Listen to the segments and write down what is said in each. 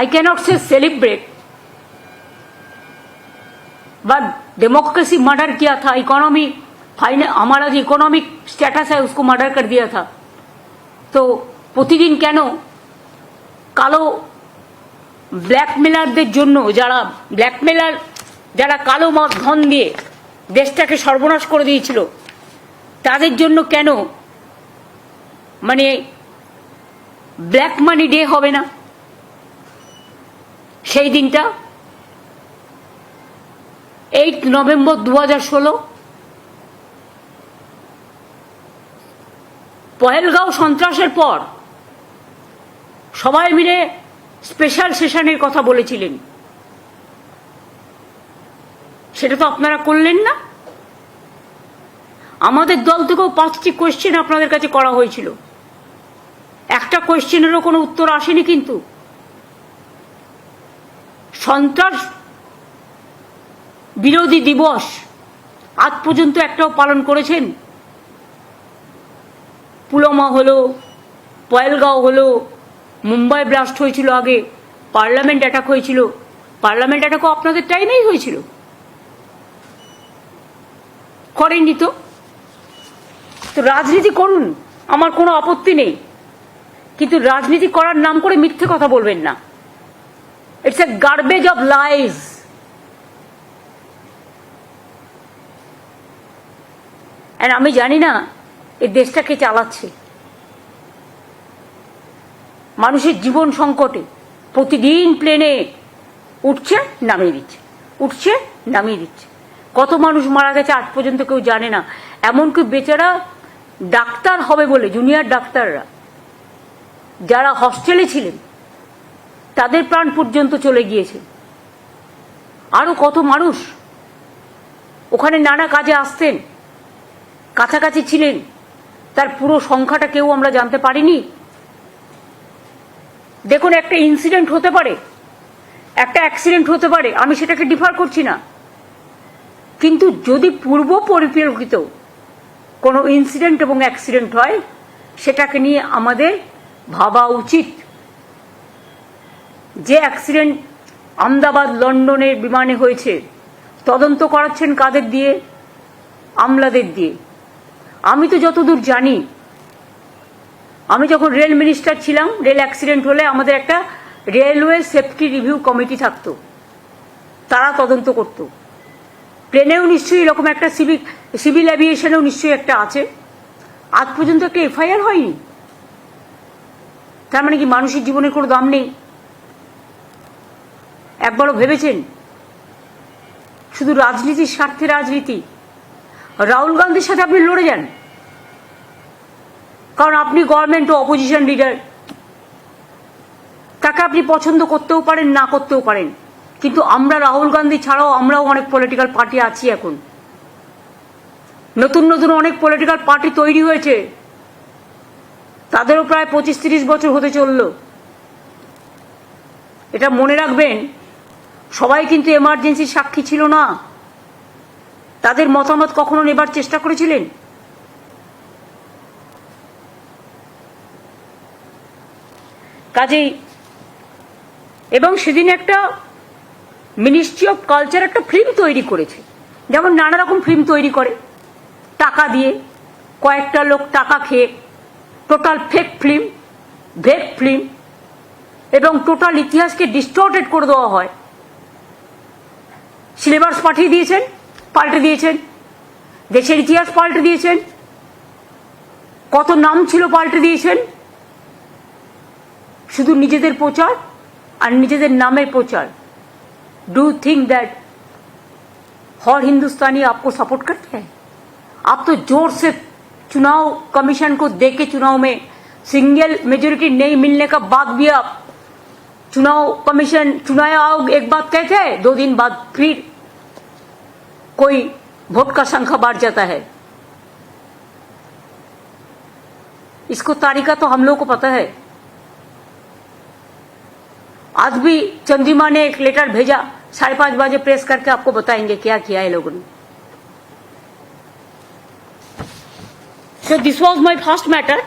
I cannot say celebrate, but democracy murder किया था economy फाइने हमारा जो इकोनॉमिक स्टेटस है उसको मर्डर कर दिया था তো প্রতিদিন কেন কালো ব্ল্যাকমেলারদের জন্য যারা ব্ল্যাকমেলার যারা কালো মদ ধন দিয়ে দেশটাকে সর্বনাশ করে দিয়েছিল তাদের জন্য কেন মানে ব্ল্যাক মানি ডে হবে না সেই দিনটা এইট নভেম্বর দু হাজার ষোলো, পহেলগাঁও সন্ত্রাসের পর সবাই মিলে স্পেশাল সেশনের কথা বলেছিলেন। সেটা তো আপনারা করলেন না। আমাদের দল থেকেও পাঁচটি কোয়েশ্চেন আপনাদের কাছে করা হয়েছিল। একটা কোয়েশ্চেনেরও কোনো উত্তর আসেনি কিন্তু। সন্ত্রাস বিরোধী দিবস আজ পর্যন্ত একটাও পালন করেছেন। পুলমা হলো পয়েলগাঁও হলো, মুম্বাই ব্লাস্ট হয়েছিল আগে, পার্লামেন্ট অ্যাটাক হয়েছিল। পার্লামেন্ট অ্যাটাকও আপনাদের টাইমেই হয়েছিল। করেননি তো? তো রাজনীতি করুন, আমার কোনো আপত্তি নেই। কিন্তু রাজনীতি করার নাম করে মিথ্যে কথা বলবেন না। It's a garbage of life আর আমি জানি না, এই দেশটাকে চালাচ্ছে। মানুষের জীবন সংকটে প্রতিদিন প্লেনে উঠছে, নামিয়ে দিচ্ছে। উঠছে, নামিয়ে দিচ্ছে। কত মানুষ মারা গেছে আজ পর্যন্ত কেউ জানে না। এমনকি বেচারা ডাক্তার হবে বলে জুনিয়র ডাক্তাররা, যারা হস্টেলে ছিলেন তাদের প্রাণ পর্যন্ত চলে গিয়েছে। আরও কত মানুষ ওখানে নানা কাজে আসতেন, কাছাকাছি ছিলেন, তার পুরো সংখ্যাটা কেউ আমরা জানতে পারিনি। দেখুন, একটা ইনসিডেন্ট হতে পারে, একটা অ্যাক্সিডেন্ট হতে পারে, আমি সেটাকে ডিফার করছি না। কিন্তু যদি পূর্ব পরিকল্পিত কোনো ইনসিডেন্ট এবং অ্যাক্সিডেন্ট হয়, সেটাকে নিয়ে আমাদের ভাবা উচিত। যে অ্যাক্সিডেন্ট আমদাবাদ, লন্ডনের বিমানে হয়েছে, তদন্ত করাচ্ছেন কাদের দিয়ে? আমলাদের দিয়ে। আমি তো যতদূর জানি, আমি যখন রেল মিনিস্টার ছিলাম, রেল অ্যাক্সিডেন্ট হলে আমাদের একটা রেলওয়ে সেফটি রিভিউ কমিটি থাকতো। তারা তদন্ত করত। প্লেনেও নিশ্চয়ই এরকম একটা সিভিল সিভিল অ্যাভিয়েশনেও নিশ্চয়ই একটা আছে। আজ পর্যন্ত একটা এফআইআর হয়নি। তার মানে কি মানুষের জীবনের কোনো দাম নেই? একবারও ভেবেছেন? শুধু রাজনীতির স্বার্থে রাজনীতি। রাহুল গান্ধীর সাথে আপনি লড়ে যান। কারণ আপনি গভর্নমেন্ট ও অপোজিশন লিডার তাকে আপনি পছন্দ করতেও পারেন, না করতেও পারেন। কিন্তু আমরা রাহুল গান্ধী ছাড়াও আমরাও অনেক পলিটিক্যাল পার্টি আছি এখন। নতুন নতুন অনেক পলিটিক্যাল পার্টি তৈরি হয়েছে। তাদেরও প্রায় পঁচিশ তিরিশ বছর হতে চলল। এটা মনে রাখবেন সবাই কিন্তু এমার্জেন্সির সাক্ষী ছিল না। তাদের মতামত কখনো নেবার চেষ্টা করেছিলেন? কাজেই এবং সেদিন একটা মিনিস্ট্রি অফ কালচার একটা ফিল্ম তৈরি করেছে। যেমন নানা রকম ফিল্ম তৈরি করে। টাকা দিয়ে কয়েকটা লোক টাকা খেয়ে টোটাল ফেক ফিল্ম ভেক ফিল্ম এবং টোটাল ইতিহাসকে ডিস্টর্টেড করে দেওয়া হয়। সিলেবাস পাঠিয়ে দিয়েছেন পাল্টে দিয়েছেন দেশের ইতিহাস পাল্টে দিয়েছেন কত নাম ছিল পাল্টে দিয়েছেন শুধু নিজেদের প্রচার আর নিজেদের নামের প্রচার डू थिंक दैट हर हिंदुस्तानी आपको सपोर्ट करते हैं आप तो जोर से चुनाव कमीशन को दे के चुनाव में सिंगल मेजोरिटी नहीं मिलने का बाद भी आप चुनाव कमीशन चुनाव आयोग एक बात कहते हैं दो दिन बाद फिर कोई भोग का संख्या बढ़ जाता है। इसको तारीखा तो हम लोग को पता है। आज भी चंद्रिमा ने एक लेटर भेजा, साढ़े पाँच बजे प्रेस करके आपको बताएँगे क्या किया है लोगों ने। So this was my first matter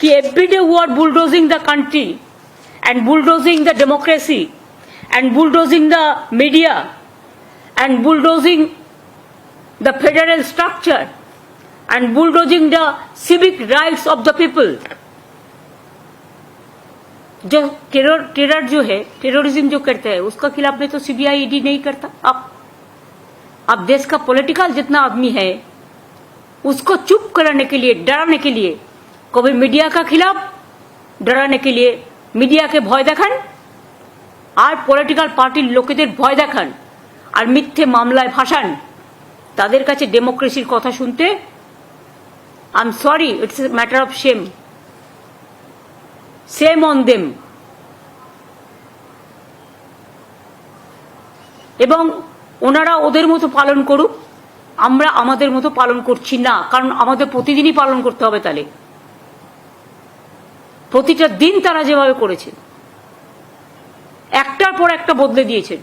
कि एवरीडे वो are bulldozing the country and bulldozing the democracy and bulldozing the media and bulldozing the federal structure and bulldozing the civic rights of the people. जो terror terror जो है terrorism जो करता है, उसका खिलाफ में तो सीबीआई ईडी नहीं करता। अब अब देश का पॉलिटिकल जितना आदमी है, उसको चुप कराने के लिए, डराने के लिए, कभी मीडिया का खिलाफ डराने के लिए मीडिया के भय दखन আর পলিটিক্যাল পার্টির লোকেদের ভয় দেখান আর মিথ্যে মামলায় ভাসান। তাদের কাছে ডেমোক্রেসির কথা শুনতে I am sorry it's matter of shame shame on them এবং ওনারা ওদের মতো পালন করুক, আমরা আমাদের মতো পালন করছি না, কারণ আমাদের প্রতিদিনই পালন করতে হবে তাহলে। প্রতিটা দিন তারা যেভাবে করেছে। একটার পর একটা বদলে দিয়েছেন।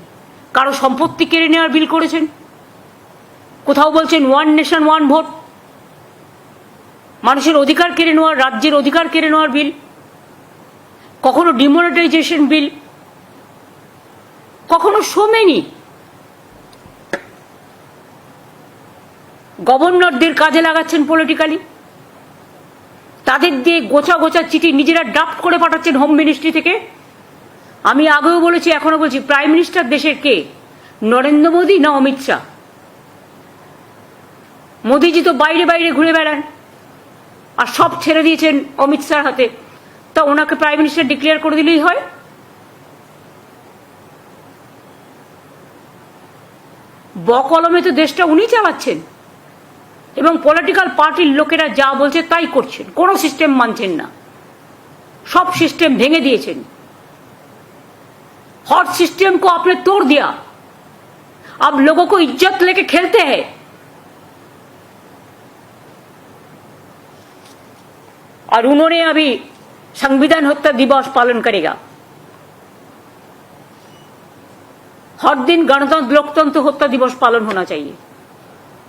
কারও সম্পত্তি কেড়ে নেওয়ার বিল করেছেন। কোথাও বলছেন ওয়ান নেশন ওয়ান ভোট মানুষের অধিকার কেড়ে নেওয়ার, রাজ্যের অধিকার কেড়ে নেওয়ার বিল। কখনো ডিমোনেটাইজেশন বিল। কখনো সোমেনি গভর্নরদের কাজে লাগাচ্ছেন পলিটিক্যালি তাদের দিয়ে গোছা গোছা চিঠি নিজেরা ড্রাফট করে পাঠাচ্ছেন হোম মিনিস্ট্রি থেকে। আমি আগেও বলেছি এখনও বলছি প্রাইম মিনিস্টার দেশের কে? নরেন্দ্র মোদী না অমিত শাহ? মোদীজি তো বাইরে বাইরে ঘুরে বেড়ান, আর সব ছেড়ে দিয়েছেন অমিত শাহর হাতে। তা ওনাকে প্রাইম মিনিস্টার ডিক্লেয়ার করে দিলেই হয়? বকলমে তো দেশটা উনি চালাচ্ছেন, এবং পলিটিক্যাল পার্টির লোকেরা যা বলছে তাই করছেন, কোনো সিস্টেম মানছেন না। সব সিস্টেম ভেঙে দিয়েছেন। हर सिस्टम को आपने तोड़ दिया। आप लोगों को इज़्ज़त लेके खेलते हैं। और उन्होंने अभी संविधान हत्या दिवस पालन करेगा। हर दिन गणतंत्र, लोकतंत्र हत्या दिवस पालन होना चाहिए।